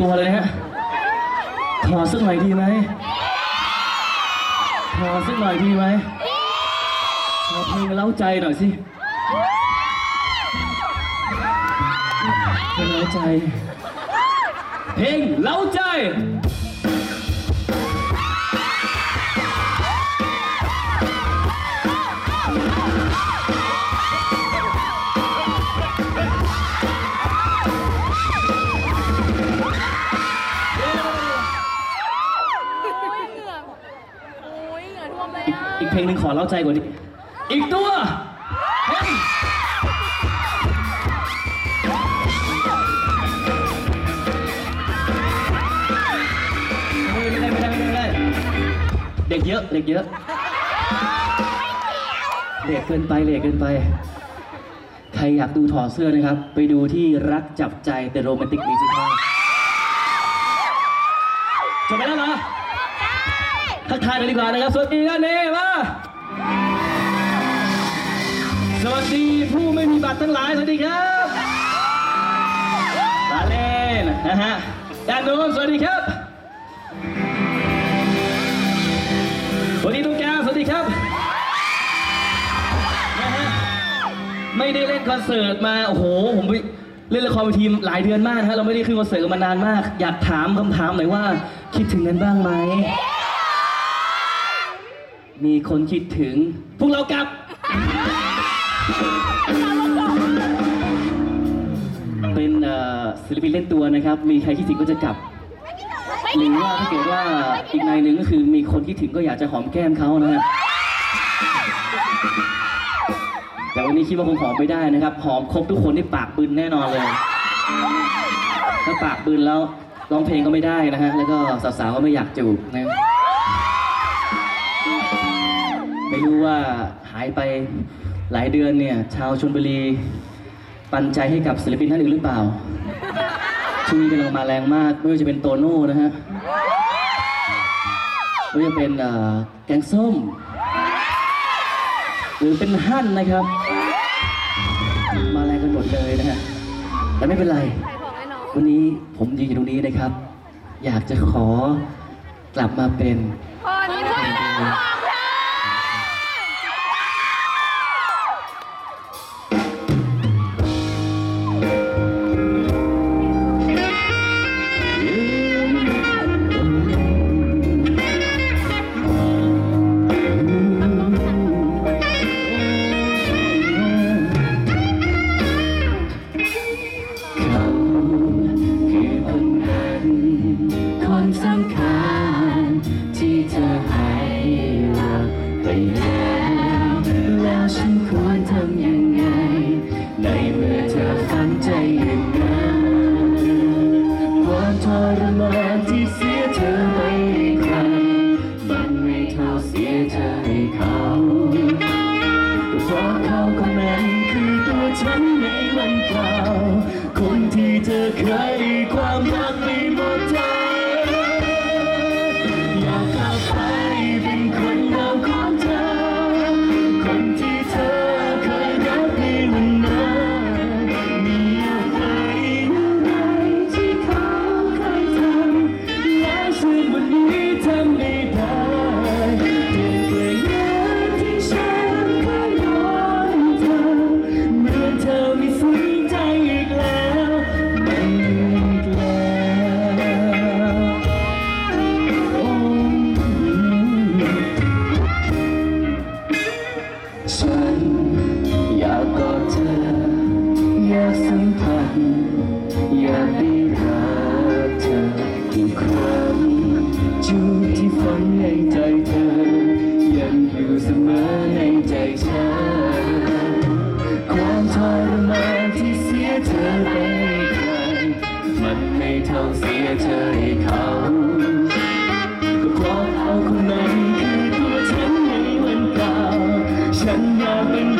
ตัวเลยนะฮะขอสักหน่อยดีไหมขอสักหน่อยดีไหมขอเพลงเล้าใจหน่อยสิเพลงเล้าใจ เพลงเล้าใจ เพลงหนึ่งขอเล้าใจกว่านี้ อีกตัวเพลงไม่ได้ไม่ได้ไม่ได้ไม่ได้เด็กเยอะเด็กเยอะ เด็กเกินไปเด็กเกินไป ใครอยากดูถอดเสื้อนะครับ ไปดูที่รักจับใจแต่โรแมนติกมิวสิคลจบไปแล้วเหรอ ทักทายหน่อยดีกว่านะครับ สวัสดีกันเน่มาสวัสดีผู้ไม่มีบัตรทั้งหลาย สวัสดีครับลาเล่นนะฮะด้านโน้นสวัสดีครับสวัสดีตรงกลางสวัสดีครับนะฮะไม่ได้เล่นคอนเสิร์ตมาโอ้โหผมไปเล่นละครเวทีหลายเดือนมากนะฮะเราไม่ได้ขึ้นคอนเสิร์ตกันมานานมาก อยากถามคำถามหน่อยว่า คิดถึงกันบ้างไหม มีคนคิดถึง พวกเรากลับ เป็นเอ่อศิลปินเล่นตัวนะครับ มีใครคิดถึงก็จะกลับ หรือว่าถ้าเกิดว่าอีกนายหนึ่งก็คือมีคนคิดถึงก็อยากจะหอมแก้มเขานะฮะแต่วันนี้คิดว่าคงหอมไม่ได้นะครับ หอมครบทุกคนที่ปากบึนแน่นอนเลย ถ้าปากบึนแล้วร้องเพลงก็ไม่ได้นะฮะ แล้วก็สาวๆก็ไม่อยากจูบนะ ว่าหายไปหลายเดือนเนี่ย ชาวชนบุรี ปันใจให้กับศิลปินท่านอื่นหรือเปล่าช่วงนี้กำลังมาแรงมาก ไม่ว่าจะเป็นโตโน่นะฮะไม่ว่าจะเป็นเอ่อแกงส้ม หรือเป็นหั่นนะครับ มาแรงกันหมดเลยนะฮะแต่ไม่เป็นไร วันนี้ผมยืนอยู่ตรงนี้นะครับ อยากจะขอกลับมาเป็นคนช่วยน้ำคัญที่เธอให้รักไปแล้ว แล้วฉันควรทำยังไง ในเมื่อเธอฝังใจอย่างนั้นความทรมานที่เสียเธอไปอีกคร มันไม่เท่าเสียเธอให้เขาเพราะเขาคนนั้นคือตัวฉันในวันเก่าคนที่เธอเคยความรักุดที่ฝังในใจเธอ ยังอยู่เสมอในใจฉัน ความทรมานที่เสียเธอไปไคร มันไม่เท่าเสียเธอให้เขาก็เพราะเขาคนนั้นคือตัวฉันในวันเก่าฉันอยากเป็น